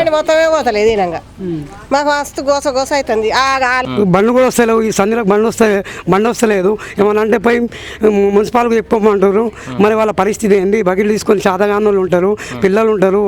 బండి మొత్తమే పోతలేదు ఈనంగా. మాకు మస్తు గోస గోస అవుతుంది ఆ గాలి బండ్లు కూడా వస్తలేవు. ఈ సందులకు బండి వస్తే బండి వస్తలేదు. ఏమన్నా అంటే పోయి మున్సిపాల్కి చెప్పుకోమంటారు మరి వాళ్ళ పరిస్థితి ఏంటి బకెట్లు తీసుకొని శాతగానులు ఉంటారు పిల్లలు ఉంటారు.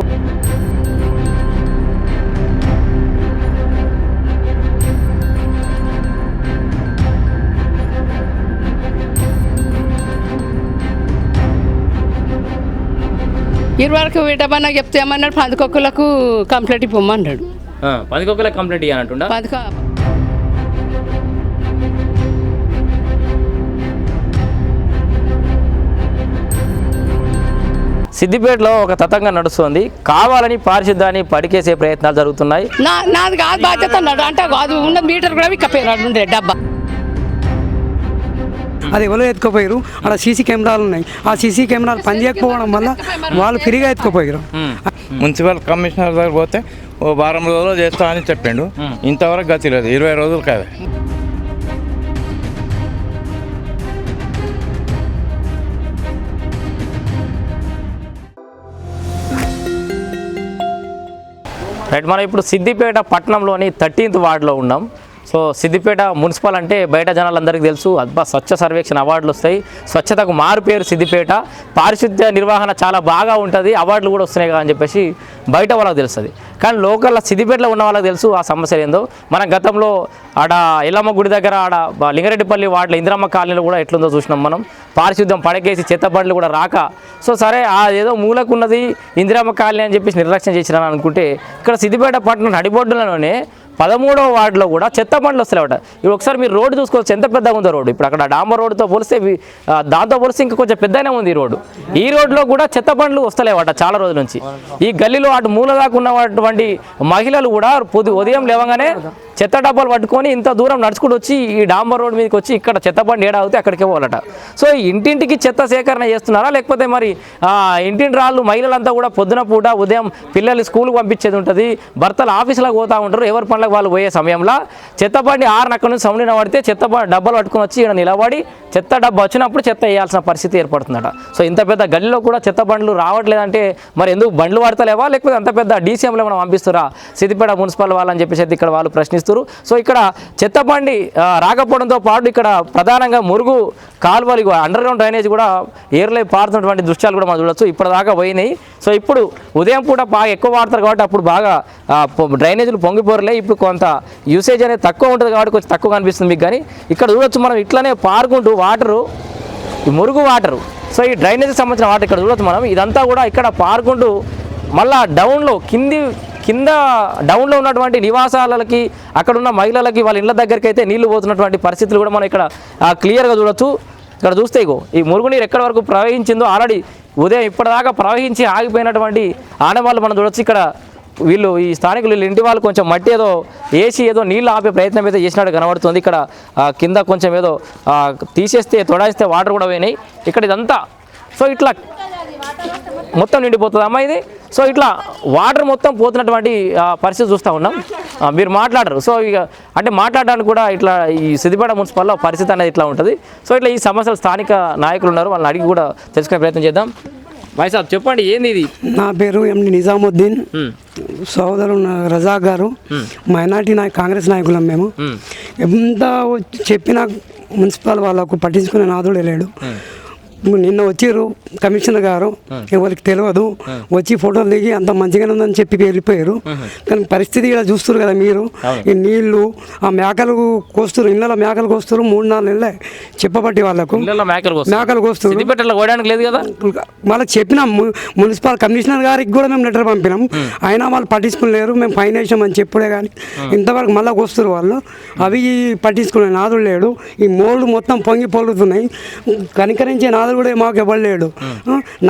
ఇరు వరకు విటమన్నా చెప్తే ఏమన్నాడు? పందుకొక్కులకు కంప్లైంట్ ఇవ్వమన్నాడు. పదికొక్కలే కంప్లైంట్ ఇవ్వాలంటుండా పందుక సిద్దిపేటలో ఒక తతంగా నడుస్తుంది. కావాలని పారిశుద్ధాన్ని పడికేసే ప్రయత్నాలు జరుగుతున్నాయి. నా నాది కాదు బాధ్యత అన్నాడు. అంటే అది ఉన్న మీటర్ కూడా ఉండే డబ్బా అది ఎవరో ఎత్తుకుపోయారు అక్కడ సీసీ కెమెరాలు ఉన్నాయి. ఆ సీసీ కెమెరాలు పనిచేయకపోవడం వల్ల వాళ్ళు ఫ్రీగా ఎత్తుకుపోయారు మున్సిపల్ కమిషనర్ దగ్గర పోతే ఓ వారం రోజులు చేస్తా అని చెప్పిండు. ఇంతవరకు గతి లేదు. ఇరవై రోజులు కాదు. రైట్ మనం ఇప్పుడు సిద్దిపేట పట్టణంలోని థర్టీన్త్ వార్డులో ఉన్నాం. సో సిద్దిపేట మున్సిపల్ అంటే బయట జనాలందరికీ తెలుసు. అబ్బా స్వచ్ఛ సర్వేక్షణ అవార్డులు వస్తాయి. స్వచ్ఛతకు మారు పేరు సిద్దిపేట. పారిశుద్ధ్య నిర్వహణ చాలా బాగా ఉంటుంది. అవార్డులు కూడా వస్తున్నాయి కదా అని చెప్పేసి బయట వాళ్ళకి తెలుస్తుంది. కానీ లోకల్ సిద్దిపేటలో ఉన్న వాళ్ళకి తెలుసు ఆ సమస్యలు ఏందో. మన గతంలో ఆడ ఎల్లమ్మ గుడి దగ్గర ఆడ లింగరెడ్డిపల్లి వాటిలో వార్డులో ఇందిరమ్మ కాలనీలో కూడా ఎట్లుందో చూసినాం మనం. పారిశుద్ధ్యం పడకేసి చెత్త బండ్లు కూడా రాక. సో సరే ఆ ఏదో మూలకున్నది ఇందిరమ్మ కాలనీ అని చెప్పేసి నిర్లక్ష్యం చేసినాను అనుకుంటే ఇక్కడ సిద్దిపేట పట్టణం నడిబొడ్డులలోనే పదమూడవ వార్డులో కూడా చెత్త బండ్లు వస్తాయట ఇప్పుడు ఒకసారి మీరు రోడ్డు చూసుకోవచ్చు. ఎంత పెద్దగా ఉందో రోడ్డు. ఇప్పుడు అక్కడ డాంబర్ రోడ్డుతో పోలిస్తే దాంతో పోలిస్తే ఇంకా కొంచెం పెద్దగానే ఉంది ఈ రోడ్డు. ఈ రోడ్లో కూడా చెత్త బండ్లు వస్తలేవట చాలా రోజుల నుంచి. ఈ గల్లీలో అటు మూల దాకా ఉన్నటువంటి మహిళలు కూడా ఉదయం లేవగానే చెత్త డబ్బాలు పట్టుకొని ఇంత దూరం నడుచుకుంటూ వచ్చి ఈ డాంబర్ రోడ్ మీదకి వచ్చి ఇక్కడ చెత్త బండి ఏడాగితే అక్కడికే పోవాలట. సో ఇంటింటికి చెత్త సేకరణ చేస్తున్నారా? లేకపోతే మరి ఇంటింటి రాళ్ళు మహిళలంతా కూడా పొద్దున పూట ఉదయం పిల్లలు స్కూల్కి పంపించేది ఉంటుంది భర్తలు ఆఫీసులకు పోతూ ఉంటారు ఎవరి పనులకు వాళ్ళు పోయే సమయంలో. చెత్త బండి ఆరు అక్కడ నుంచి సౌండిన పడితే చెత్త డబ్బాలు పట్టుకొని వచ్చి ఇక్కడ నిలబడి చెత్త డబ్బా వచ్చినప్పుడు చెత్త వేయాల్సిన పరిస్థితి ఏర్పడుతుందట. సో ఇంత పెద్ద గల్లీలో కూడా చెత్త బండ్లు రావట్లేదంటే మరి ఎందుకు బండ్లు వాడతలేవా? లేకపోతే అంత పెద్ద డీసీఎంలో మనం పంపిస్తురా? సిద్దిపేట మున్సిపల్ వాళ్ళని చెప్పేసి ఇక్కడ వాళ్ళు ప్రశ్నిస్తారు సో ఇక్కడ చెత్త బండి రాకపోవడంతో పాటు ఇక్కడ ప్రధానంగా మురుగు కాలువలు అండర్ గ్రౌండ్ డ్రైనేజ్ కూడా ఏర్లై పారుతున్నటువంటి దృశ్యాలు కూడా మనం చూడొచ్చు. ఇప్పటిదాకా పోయినాయి. సో ఇప్పుడు ఉదయం పూట బాగా ఎక్కువ వాడతారు కాబట్టి అప్పుడు బాగా డ్రైనేజీలు పొంగిపోరలే. ఇప్పుడు కొంత యూసేజ్ అనేది తక్కువ ఉంటుంది కాబట్టి కొంచెం తక్కువ కనిపిస్తుంది మీకు కానీ. ఇక్కడ చూడొచ్చు మనం ఇట్లానే పారుకుంటూ వాటరు ఈ మురుగు వాటరు. సో ఈ డ్రైనేజీకి సంబంధించిన వాటర్ ఇక్కడ చూడొచ్చు మనం. ఇదంతా కూడా ఇక్కడ పారుకుంటూ మళ్ళా డౌన్లో కింది కింద డౌన్లో ఉన్నటువంటి నివాసాలకి అక్కడ ఉన్న మహిళలకి వాళ్ళ ఇళ్ళ దగ్గరికి అయితే నీళ్ళు పోతున్నటువంటి పరిస్థితులు కూడా మనం ఇక్కడ క్లియర్గా చూడొచ్చు. ఇక్కడ చూస్తే ఇగో ఈ మురుగునీరు ఎక్కడి వరకు ప్రవహించిందో ఆల్రెడీ ఉదయం ఇప్పటిదాకా ప్రవహించి ఆగిపోయినటువంటి ఆనవాళ్ళు మనం చూడొచ్చు. ఇక్కడ వీళ్ళు ఈ స్థానికులు వీళ్ళు ఇంటి వాళ్ళు కొంచెం మట్టి ఏదో వేసి ఏదో నీళ్ళు ఆపే ప్రయత్నం అయితే చేసినట్టు కనబడుతుంది. ఇక్కడ కింద కొంచెం ఏదో తీసేస్తే తొడాయిస్తే వాటర్ కూడా పోయినాయి. ఇక్కడ ఇదంతా. సో ఇట్లా మొత్తం నిండిపోతుంది అమ్మా ఇది. సో ఇట్లా వాటర్ మొత్తం పోతున్నటువంటి పరిస్థితి చూస్తూ ఉన్నాం. మీరు మాట్లాడరు. సో ఇక అంటే మాట్లాడడానికి కూడా ఇట్లా ఈ సిద్దిపేట మున్సిపల్లో పరిస్థితి అనేది ఇట్లా ఉంటుంది. సో ఇట్లా ఈ సమస్యలు స్థానిక నాయకులు ఉన్నారు. వాళ్ళని అడిగి కూడా తెలుసుకునే ప్రయత్నం చేద్దాం. సాబ్ చెప్పండి ఏంది ఇది? నా పేరు ఎండి నిజాముద్దీన్. సోదరు రజాక్ గారు. మైనార్టీ నాయ కాంగ్రెస్ నాయకులం మేము. ఎంత చెప్పినా మున్సిపల్ వాళ్ళకు పట్టించుకునే నాదుడే లేడు. నిన్న వచ్చిర్రు కమిషనర్ గారు. ఎవరికి తెలియదు వచ్చి ఫోటోలు దిగి అంత మంచిగానే ఉందని చెప్పి వెళ్ళిపోయారు కానీ పరిస్థితి ఇలా చూస్తారు కదా మీరు. ఈ నీళ్ళు ఆ మేకలు కోస్తారు ఇళ్ళలో మేకలు కోస్తారు మూడు నాలుగు నెలలే చెప్పబట్టి వాళ్ళకు. మేకలు కోస్తారు. కోస్తారు. లేదు కదా? వాళ్ళకి చెప్పినాం. మున్సిపల్ కమిషనర్ గారికి కూడా మేము లెటర్ పంపినాం. అయినా వాళ్ళు పట్టించుకోలేరు మేము ఫైన్ వేసామని చెప్పుడే కానీ ఇంతవరకు మళ్ళీ వస్తారు వాళ్ళు. అవి పట్టించుకునే నాదుడు లేడు. ఈ మోళ్ళు మొత్తం పొంగి పొలుగుతున్నాయి కనికరించే నాదుడు కూడా మాకు ఇవ్వలేడు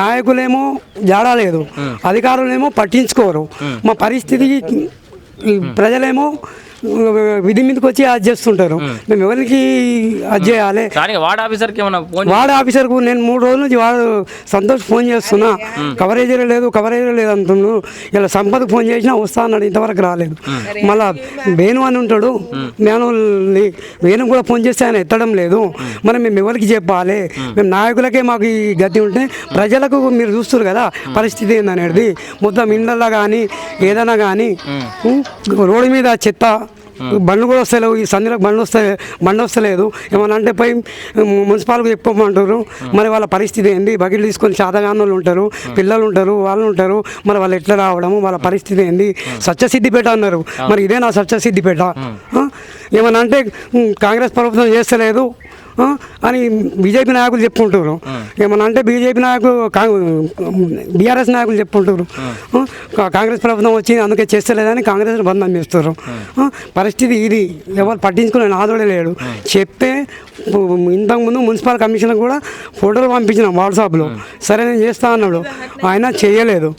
నాయకులేమో జాడా లేదు. అధికారులేమో పట్టించుకోరు. మా పరిస్థితి ప్రజలేమో విధి మీదకి వచ్చి అది చేస్తుంటారు. మేము. ఎవరికి అది చేయాలి? వార్డ్ ఆఫీసర్కి వార్డు ఆఫీసర్కు నేను మూడు రోజుల నుంచి వాడు సంతోష్ ఫోన్ చేస్తున్నా. కవరేజ్ లేదు కవరేజ్ లేదు అంటుండు. ఇలా సంపదకు ఫోన్ చేసినా వస్తా అన్నాడు ఇంతవరకు రాలేదు. మళ్ళా వేణు అని ఉంటాడు. నేను వేణు కూడా ఫోన్ చేస్తే ఆయన ఎత్తడం లేదు. మరి మేము ఎవరికి చెప్పాలి? మేము. నాయకులకే మాకు ఈ గతి ఉంటే ప్రజలకు మీరు చూస్తారు కదా పరిస్థితి ఏందనేది. మొత్తం ఇండ్లల్లో కానీ ఏదైనా కానీ రోడ్డు మీద చెత్త బండ్లు కూడా వస్తలేవు ఈ సందులకు బండ్లు వస్తే బండి వస్తలేదు. ఏమన్నా అంటే పోయి మున్సిపాల్కి చెప్పమంటారు. మరి వాళ్ళ పరిస్థితి ఏంది? బకెట్లు తీసుకొని శాతగానులు ఉంటారు పిల్లలు ఉంటారు వాళ్ళు ఉంటారు. మరి వాళ్ళు ఎట్లా రావడము? వాళ్ళ పరిస్థితి ఏంది? సత్యసిద్ధిపేట అన్నారు. మరి ఇదే నా సత్యసిద్ధిపేట? ఏమన్నా అంటే కాంగ్రెస్ ప్రభుత్వం చేస్తలేదు? అని బీజేపీ నాయకులు చెప్పుకుంటారు. ఏమన్నా అంటే బీజేపీ నాయకులు బీఆర్ఎస్ నాయకులు చెప్పుకుంటారు. కాంగ్రెస్ ప్రభుత్వం వచ్చి అందుకే చేస్తలేదని కాంగ్రెస్ బంధం చేస్తారు? పరిస్థితి ఇది. ఎవరు పట్టించుకునే నాదోడే లేడు. చెప్తే ఇంతకుముందు మున్సిపల్ కమిషనర్ కూడా ఫోటోలు పంపించినాం వాట్సాప్లో. సరే నేను చేస్తా అన్నాడు. ఆయన చేయలేదు?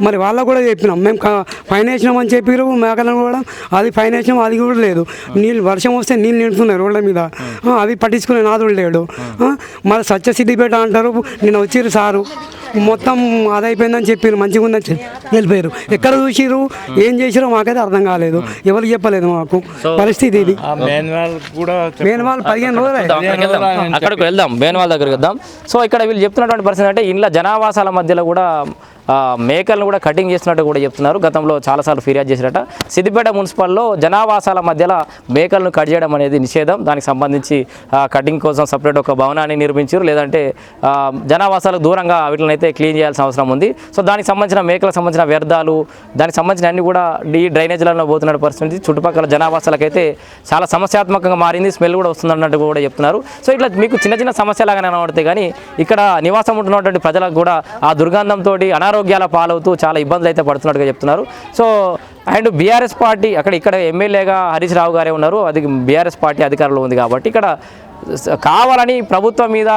మరి వాళ్ళకు కూడా చెప్పినాం. మేము ఫైన్ వేసినామని చెప్పారు మేకలను కూడా. అది ఫైన్ వేసినాం అది కూడా లేదు. నీళ్ళు వర్షం వస్తే నీళ్ళు నిండుతున్నాయి రోడ్ల మీద. ఆ, అవి పట్టించుకునే నాదుడు లేడు? మరి సత్యసిద్ధిపేట అంటారు నిన్న వచ్చిర్రు సారు. మొత్తం అదైపోయిందని చెప్పారు మంచిగా ఉందని చెప్పి వెళ్ళిపోయారు ఎక్కడ చూసిరు ఏం చేసిరో మాకైతే అర్థం కాలేదు. ఎవరికి చెప్పలేదు మాకు. పరిస్థితి ఇది. పదిహేను రోజులు వెళ్దాం, అక్కడికి వెళ్దాం. బేనవాళ్ళ దగ్గరికి వెళ్దాం. సో ఇక్కడ వీళ్ళు చెప్తున్నటువంటి పరిస్థితి అంటే ఇంట్లో జనావాసాల మధ్యలో కూడా మేకలను కూడా కటింగ్ చేసినట్టు కూడా చెప్తున్నారు. గతంలో చాలాసార్లు ఫిర్యాదు చేసినట్ట. సిద్దిపేట మున్సిపల్లో జనావాసాల మధ్యలో మేకలను కట్ చేయడం అనేది నిషేధం. దానికి సంబంధించి కటింగ్ కోసం సపరేట్ ఒక భవనాన్ని నిర్మించారు. లేదంటే జనావాసాలకు దూరంగా వీటిని అయితే క్లీన్ చేయాల్సిన అవసరం ఉంది. సో దానికి సంబంధించిన మేకలకు సంబంధించిన వ్యర్థాలు దానికి సంబంధించిన అన్ని కూడా ఈ డ్రైనేజీలలో పోతున్న పరిస్థితి. చుట్టుపక్కల జనావాసాలకైతే చాలా సమస్యాత్మకంగా మారింది. స్మెల్ కూడా వస్తుందన్నట్టు కూడా చెప్తున్నారు. సో ఇట్లా మీకు చిన్న చిన్న సమస్యలాగానే కనబడతాయి. కానీ ఇక్కడ నివాసం ఉంటున్నటువంటి ప్రజలకు కూడా ఆ దుర్గంధంతో అనారోగ్యాల పాలవుతూ చాలా ఇబ్బందులు అయితే పడుతున్నట్టుగా చెప్తున్నారు. సో అండ్ బీఆర్ఎస్ పార్టీ అక్కడ ఇక్కడ ఎమ్మెల్యేగా హరీష్ రావు గారే ఉన్నారు. అది బీఆర్ఎస్ పార్టీ అధికారంలో ఉంది కాబట్టి ఇక్కడ కావాలని ప్రభుత్వం మీద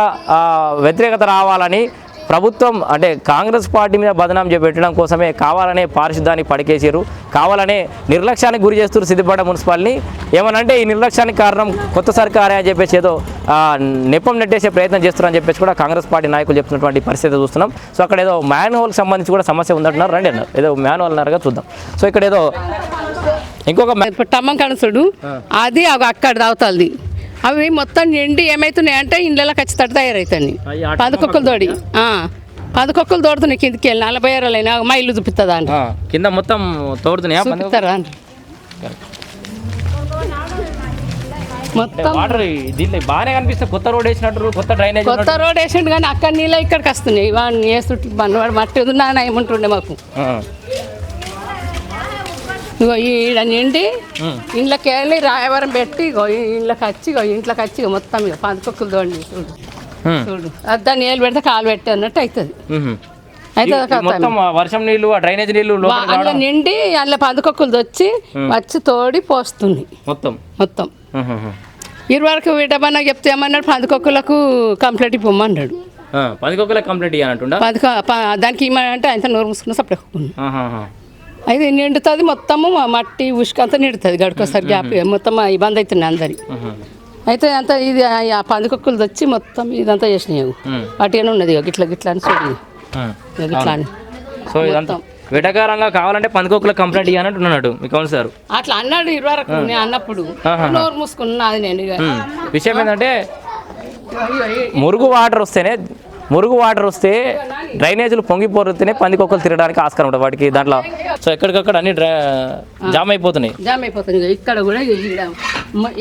వ్యతిరేకత రావాలని ప్రభుత్వం అంటే కాంగ్రెస్ పార్టీ మీద బదనాం చేపెట్టడం కోసమే కావాలనే పారిశుద్ధాన్ని పడికేసారు కావాలనే నిర్లక్ష్యానికి గురి చేస్తారు సిద్దిపేట మున్సిపాలిటీని ఏమనంటే ఈ నిర్లక్ష్యానికి కారణం కొత్త సర్కారే అని చెప్పేసి ఏదో నెప్పం నెట్టేసే ప్రయత్నం చేస్తున్నారని చెప్పేసి కూడా కాంగ్రెస్ పార్టీ నాయకులు చెప్తున్నటువంటి పరిస్థితి చూస్తున్నాం. సో అక్కడ ఏదో మ్యాన్ హోల్ సంబంధించి కూడా సమస్య ఉందంటున్నారు. రండి అన్నారు ఏదో మ్యాన్ హోల్ అన్నారుగా చూద్దాం. సో ఇక్కడ ఏదో ఇంకొక టమ్మం కనసుడు అది అక్కడ తాగుతుంది అవి మొత్తం నిండి ఏమవుతున్నాయి అంటే ఇండ్లలో ఖచ్చితంగా తయారవుతాయి పదకొక్కలు తోడి. పదకొక్కలు తోడుతున్నాయి కిందికి వెళ్ళి. నలభై ఏళ్ళైనా మా ఇల్లు చూపిస్తుందా కింద మొత్తం తోడుతున్నాయా? చూపిస్తారా మొత్తం వాటర్ దీంట్లో బాగానే కనిపిస్తుంది కొత్త రోడ్ వేసినట్టు కొత్త డ్రైనేజ్ కొత్త రోడ్ వేసిండు కానీ అక్కడ నీళ్ళు ఇక్కడికి వస్తున్నాయి. వాడిని వేస్తుంటే మనవాడు మట్టి ఉన్నా ఏముంటుండే మాకు. ఇగో ఈడ నిండి ఇంట్లోకి వెళ్ళి రాయవరం పెట్టి ఇగో ఇంట్లోకి వచ్చి ఇగో ఇంట్లోకి వచ్చి ఇగో మొత్తం ఇక పందుకొక్కులు తోండి చూడు. చూడు. అది దాన్ని ఏళ్ళు పెడితే కాలు పెట్టి అన్నట్టు అవుతుంది మొత్తం వర్షం నీళ్ళు డ్రైనేజ్ నీళ్ళు అందులో నిండి అందులో పందుకొక్కులు తెచ్చి వచ్చి తోడి పోస్తుంది. మొత్తం? మొత్తం. ఉహుహు. ఇరు వరకు వీటమన్నా చెప్తే ఏమన్నాడు? పందుకొక్కులకు కంప్లీట్ ఇవ్వమన్నాడు. ఆ, పదికొక్కలే కంప్లీట్ ఇవ్వాలంటుండా పదకొ దానికి ఇవ్వమంటే ఆయన నోరు మూసుకున్న ఆహాహా. అయితే నిండుతుంది మొత్తము మట్టి ఉసుక అంతా నిండుతుంది గడుకోసారి గ్యాప్ మొత్తం ఇబ్బంది అవుతుంది అందరి. అయితే అంతా ఇది ఆ- పందికొక్కులు తెచ్చి మొత్తం ఇదంతా చేసినాయి ఉమ్. వాటిగానే ఉన్నది గిట్ల గిట్ల అని చూడండి గిట్లా అని. సో ఇదంతా వెటకారంగా కావాలంటే పందికొక్కల కంప్లైంట్ ఇవ్వాలంటే ఉన్నాడు మీ కౌన్సిలర్ అట్లా అన్నాడు ఇరు వరకు నేను అన్నప్పుడు. నోరు మూసుకున్నా అది నేను విషయం ఏంటంటే మురుగు వాటర్ వస్తేనే మురుగు వాటర్ వస్తే డ్రైనేజీలు పొంగిపోతేనే పందికొక్కలు తిరగడానికి ఆస్కారం ఉంటుంది. వాటికి దాంట్లో సో ఎక్కడికక్కడ అన్ని డ్రై జామ్ అయిపోతున్నాయి. జామ్ అయిపోతుంది. ఇక ఇక్కడ కూడా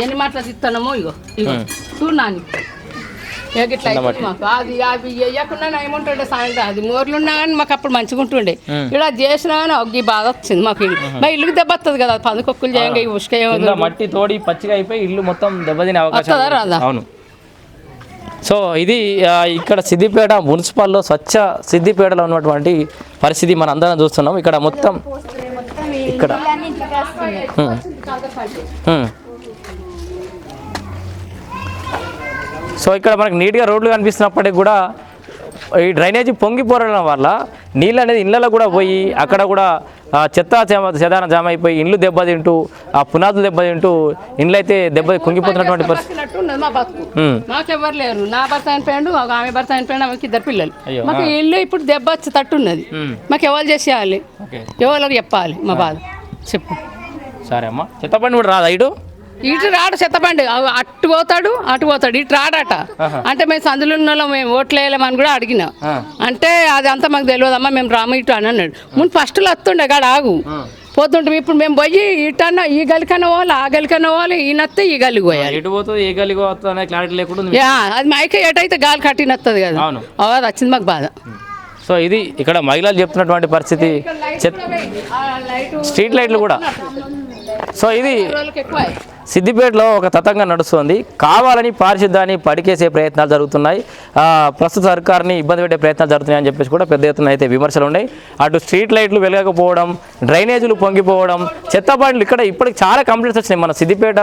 ఎన్ని మాటలు తిస్తానమో ఇగో. ఇగో అది అవి వేయకుండా ఏముంటుండే సాయంత్రం? అది మోర్లు ఉన్నా కానీ మాకు అప్పుడు మంచిగా ఉంటుండే. ఇక్కడ అది చేసినా కానీ ఒక బాధ వచ్చింది మాకు ఇల్లు. మా ఇల్లుకి దెబ్బ వస్తుంది కదా పందుకొక్కులు చేయంగా ఉసుక మట్టి తోడి పచ్చిగా అయిపోయి ఇల్లు మొత్తం దెబ్బతినే అవకాశం? అవును. సో ఇది ఇక్కడ సిద్దిపేట మున్సిపల్లో స్వచ్ఛ సిద్దిపేటలో ఉన్నటువంటి పరిస్థితి మన అందరం చూస్తున్నాం. ఇక్కడ మొత్తం ఇక్కడ. సో ఇక్కడ మనకి నీట్గా రోడ్లు కనిపిస్తున్నప్పటికి కూడా ఈ డ్రైనేజీ పొంగిపోరడం వల్ల నీళ్ళు అనేది ఇళ్ళలో కూడా పోయి అక్కడ కూడా చెత్త చెదారం జామ అయిపోయి ఇండ్లు దెబ్బతింటూ ఆ పునాదులు దెబ్బతింటూ ఇండ్లు అయితే దెబ్బ కుంగిపోతున్నటువంటి పరిస్థితి. బతికినట్టు ఉన్నది మా బతుకు. ఉమ్. మాకెవ్వరు లేరు. నా భర్త ఒక ఆమె భర్త చనిపోయాడు ఆమెకి ఇద్దరు పిల్లలు. మాకు ఇల్లు ఇప్పుడు దెబ్బ తట్టున్నది. మాకు ఎవరు చేసేయాలి ఎవరికి చెప్పాలి? మా బాధ. చెప్పు. సరే అమ్మా. చెత్తపండి కూడా రాదా ఇటు? ఇటు రాడు చెత్తబండి. అవి అటు పోతాడు అటు పోతాడు. ఇటు రాడట. అంటే మేము సందులో ఉన్న మేము ఓట్లు వేయలేమని కూడా అడిగినాం. అంటే అది అంతా మాకు తెలియదమ్మా మేము రాము ఇటు అని అన్నాడు. ముందు ఫస్ట్లో వస్తుండే కాడ ఆగు. పోతుంటాం ఇప్పుడు మేము పోయి ఇటన్నా ఈ గలికన్నా పోవాలి ఆ గలికన్నా పోవాలి ఈ నత్తే ఈ గలికి పోయాలి. ఎటు ఏ వస్తుంది క్లారిటీ లేకుండా అది మైకే ఎటైతే గాలి కట్టినత్తది కదా. అవును. ఓ, అది వచ్చింది మాకు బాధ. సో ఇది ఇక్కడ మహిళలు చెప్తున్నటువంటి పరిస్థితి. స్ట్రీట్ లైట్లు కూడా సో ఇది సిద్దిపేటలో ఒక తతంగా నడుస్తుంది. కావాలని పారిశుద్ధాన్ని పడికేసే ప్రయత్నాలు జరుగుతున్నాయి. ప్రస్తుత సర్కార్ని ఇబ్బంది పెట్టే ప్రయత్నాలు జరుగుతున్నాయి అని చెప్పేసి కూడా పెద్ద ఎత్తున అయితే విమర్శలు ఉన్నాయి. అటు స్ట్రీట్ లైట్లు వెలగకపోవడం డ్రైనేజీలు పొంగిపోవడం చెత్త బండ్లు ఇక్కడ ఇప్పటికి చాలా కంప్లైంట్స్ వచ్చినాయి. మన సిద్దిపేట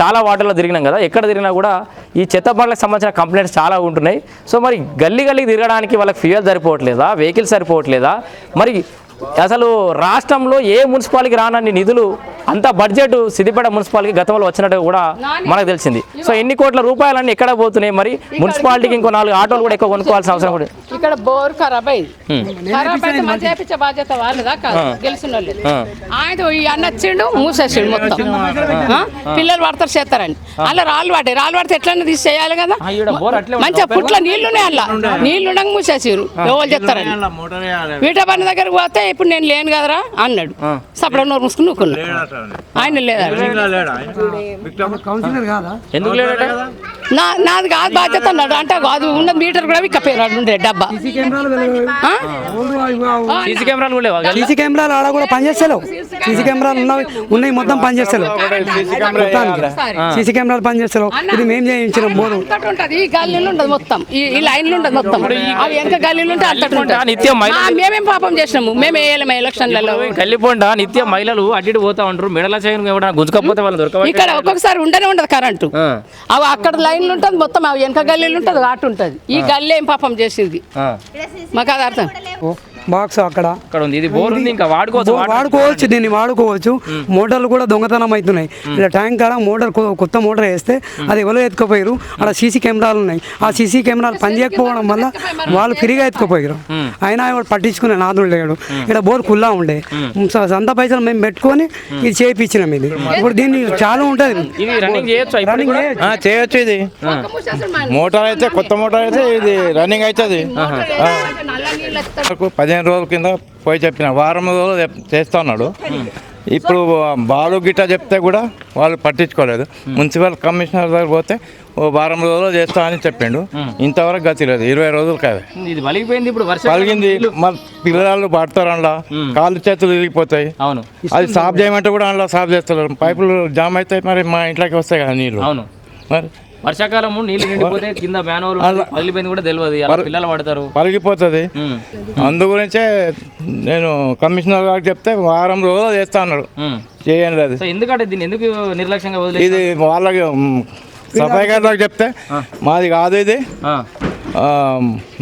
చాలా వాటర్లో తిరిగినాం కదా. ఎక్కడ తిరిగినా కూడా ఈ చెత్త బండ్లకు సంబంధించిన కంప్లైంట్స్ చాలా ఉంటున్నాయి. సో మరి గల్లీ గల్లీ తిరగడానికి వాళ్ళకి ఫ్యూయల్ సరిపోవట్లేదా? వెహికల్స్ సరిపోవట్లేదా? మరి అసలు రాష్ట్రంలో ఏ మున్సిపాలిటీకి రానన్ని నిధులు అంత బడ్జెట్ సిద్దిపేట మున్సిపాలిటీకి గతంలో వచ్చినట్టు కూడా మనకు తెలిసింది. సో ఎన్ని కోట్ల రూపాయలన్నీ ఎక్కడ పోతున్నాయి? మరి మున్సిపాలిటీకి ఇంకో నాలుగు ఆటోలు కూడా ఎక్కువ కొనుక్కోవాల్సిన అవసరం కూడా ఇక్కడ బోర్ ఖరాబ్ అయింది. బాధ్యత వాళ్ళదా గెలిచిన వాళ్ళు ఆయన అన్న వచ్చిండు మూసేసిండు మొత్తం? పిల్లలు పడతారు చేస్తారని. అలా రాళ్ళు పడ్డాయి. రాళ్ళు పడితే ఎట్లన్నా తీసి చేయాలి కదా? ఆ, ఈడ బోర్ అట్లే ఉందా? మంచిగా పుట్ల నీళ్ళునే అలా నీళ్ళు ఉండగా మూసేసారు ఎవరు చెప్తారని. మోటార్ వేయాలి. వీట బండి దగ్గరకు పోతే ఇప్పుడు నేను లేను కదరా? అన్నాడు. సపడ నోరు మూసుకుని నూకున్నా ఆయన లేదా కౌన్సిలర్ కాదా? ఎందుకు నా నాది కాదు బాధ్యత అన్నాడు. అంటే అది ఉన్న మీటర్ కూడా విక్కపోయారు ఉండే డబ్బా. సీసీ కెమెరాలు కూడా లేవా? సీసీ కెమెరాలు ఆడ కూడా పనిచేస్తలేవు. సీసీ కెమెరాలు ఉన్నవి ఉన్నాయి మొత్తం పనిచేస్తలేవు. సీసీ కెమెరాలు పనిచేస్తలేవు. ఇది మేము చేయించిన బోరు. అంతటి ఉంటది. ఈ గల్లీలు ఉండదు మొత్తం. ఈ లైన్లు ఉండదు మొత్తం. అవి ఎంత గల్లీలు ఉంటే అంతటి ఆ, మేమేం పాపం చేసినాము. మేము వేయలేము ఎలక్షన్లలో. కల్లిపోండ నిత్యం మహిళలు ఇటు పోతా ఉంటారు మెడల చేయను ఎవరైనా గుంజుకపోతే వాళ్ళు దొరకవచ్చు ఇక్కడ ఒక్కొక్కసారి ఉండనే ఉండదు కరెంటు. అవి అక్కడ లైన్లు ఉంటుంది మొత్తం అవి వెనక గల్లీలు ఉంటుంది అటు ఉంటుంది. ఈ గల్లీ ఏం పాపం చేసింది? మాకు అది అర్థం బాక్స్ అక్కడ. ఇక్కడ ఉంది. ఇది బోర్ ఉంది ఇంకా వాడుకోవచ్చు వాడుకోవచ్చు. దీన్ని వాడుకోవచ్చు. మోటార్లు కూడా దొంగతనం అవుతున్నాయి. ఇలా ట్యాంక్ కాడ మోటార్ కొత్త మోటార్ వేస్తే అది ఎవరో ఎత్తుకుపోయారు అక్కడ సీసీ కెమెరాలు ఉన్నాయి. ఆ సీసీ కెమెరాలు పనిచేయకపోవడం వల్ల వాళ్ళు ఫ్రీగా ఎత్తుకుపోయారు అయినా ఎవరు పట్టించుకునే నాదుడు లేడు. ఇక్కడ బోర్ కుల్లా ఉండే. సొంత పైసలు మేము పెట్టుకొని ఇది చేయించినాం ఇది. ఇప్పుడు దీన్ని చాలా ఉంటుంది. చేయొచ్చు ఇది. మోటార్ అయితే కొత్త మోటార్ అయితే ఇది రన్నింగ్ అవుతుంది. పదిహేను రోజుల కింద పోయి చెప్పిన వారం రోజులు చేస్తా ఉన్నాడు. ఇప్పుడు బాలు గిట్ట చెప్తే కూడా వాళ్ళు పట్టించుకోలేదు. మున్సిపల్ కమిషనర్ దగ్గర పోతే ఓ వారం రోజులు చేస్తా అని చెప్పిండు. ఇంతవరకు గతి లేదు ఇరవై రోజులు కాదు. ఇది ఇప్పుడు పలిగింది పిల్లలు పడతారు అందులో కాళ్ళు చేతులు విరిగిపోతాయి అవును. అది సాఫ్ చేయమంటే కూడా అందులో సాఫ్ చేస్తారు. పైపులు జామ్ అయితే మరి మా ఇంట్లోకి వస్తాయి కదా నీళ్ళు. అవును. మరి వర్షాకాలం నీళ్ళు నిండిపోతే కింద మ్యాన్హోల్ పగిలిపోయింది కూడా తెలియదు పిల్లలు పడతారు. పలిగిపోతుంది ఉమ్. అందు గురించే నేను కమిషనర్ గారికి చెప్తే వారం రోజులు చేస్తా అన్నాడు. చేయండి అది. ఎందుకంటే దీన్ని? ఎందుకు నిర్లక్ష్యంగా వదిలేదు ఇది వాళ్ళకి సఫాయి గారికి చెప్తే మాది కాదు ఇది.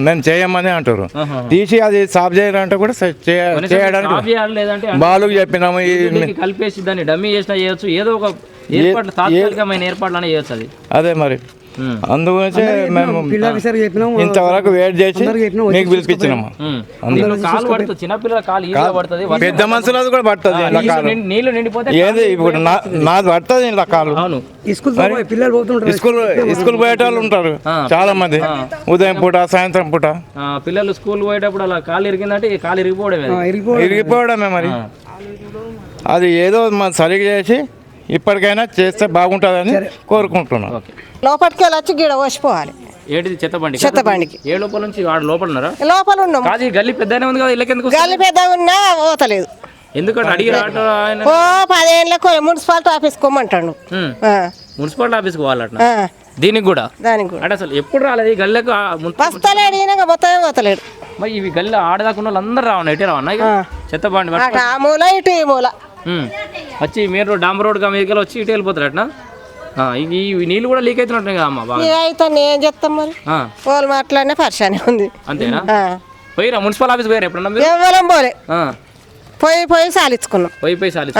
మేము చేయమని అంటారు. తీసి అది సాఫ్ చేయాలంటే కూడా చేయడానికి బాలుకి చెప్పినాము కలిపేసి దాన్ని డమ్మీ చేసినా చేయొచ్చు. ఏదో ఒక ఏర్పాట్లు తాత్కాలికమైన ఏర్పాట్లనే చేయొచ్చు అది అదే మరి. ఉమ్. అందు గురించే మేము ఇంతవరకు వెయిట్ చేసి మీకు పిలిపించినాము. కాలు పడుతుంది చిన్నపిల్లల కాలు ఈజీగా పడుతుంది వర్షం పెద్ద మనుషులది కూడా పడుతుంది ఇలా నీళ్ళు నిండిపోతే ఏది ఇప్పుడు నాది పడుతుంది ఇలా కాలు. అవును. స్కూల్ పిల్లలు పోతుంటారు. స్కూల్ స్కూల్ పోయేట వాళ్ళు ఉంటారు చాలా మంది. ఉదయం పూట సాయంత్రం పూట. పిల్లలు స్కూల్ పోయేటప్పుడు అలా కాలు ఇరిగిందంటే కాలు ఇరిగిపోవడమే ఇరిగిపోవడమే. మరి. అది ఏదో మన సరిగా చేసి ఇప్పటికైనా చేస్తే బాగుంటుందని కోరుకుంటున్నాం. ఓకే. లోపలికి వెళ్ళి వచ్చి గీడ పోసిపోవాలి. ఏంటిది చెత్తబండి చెత్తబండికి. ఏ లోపల నుంచి వాడు లోపల ఉన్నారా? లోపల ఉన్నాం. కాదు ఈ గల్లీ పెద్దనే ఉంది కదా ఇళ్ళకెందుకు గాలి పెద్ద ఉన్నా పోతలేదు. ఎందుకంటే అడిగి రావటం ఆయన ఓ పదేళ్ళకు మున్సిపాలిటీ కొమ్మంటాడు మున్సిపాలిటీ ఆఫీస్కి పోవాలట. ఆ, దీనికి కూడా? దానికి కూడా. అంటే అసలు ఎప్పుడు రాలేదు? ఈ గల్లకు ఆ మున్- వస్తలేడు ఈయన మొత్తమే పోతలేడు మరి ఇవి గల్లి ఆడదాకున్న వాళ్ళు అందరూ రావన్నా ఇటే రావన్నా? ఇక? ఆ. చెత్తబండి మూల ఇటు ఈ మూల. వచ్చి మెయిన్ రోడ్ డాంబర్ రోడ్ మీదకి వచ్చి ఇటు వెళ్ళిపోతారు అట్నా ఈ నీళ్ళు కూడా లీక్ అవుతున్నట్టు కదా అమ్మ అయితే ఏం చెప్తాం మరి? వాళ్ళు మాట్లాడినే పరిశానే ఉంది. అంతేనా. పోయిరా మున్సిపల్ ఆఫీస్ పోయారు ఎప్పుడన్నా పోలే. పోయి పోయి సాలించుకున్నాం పోయి పోయి సాలి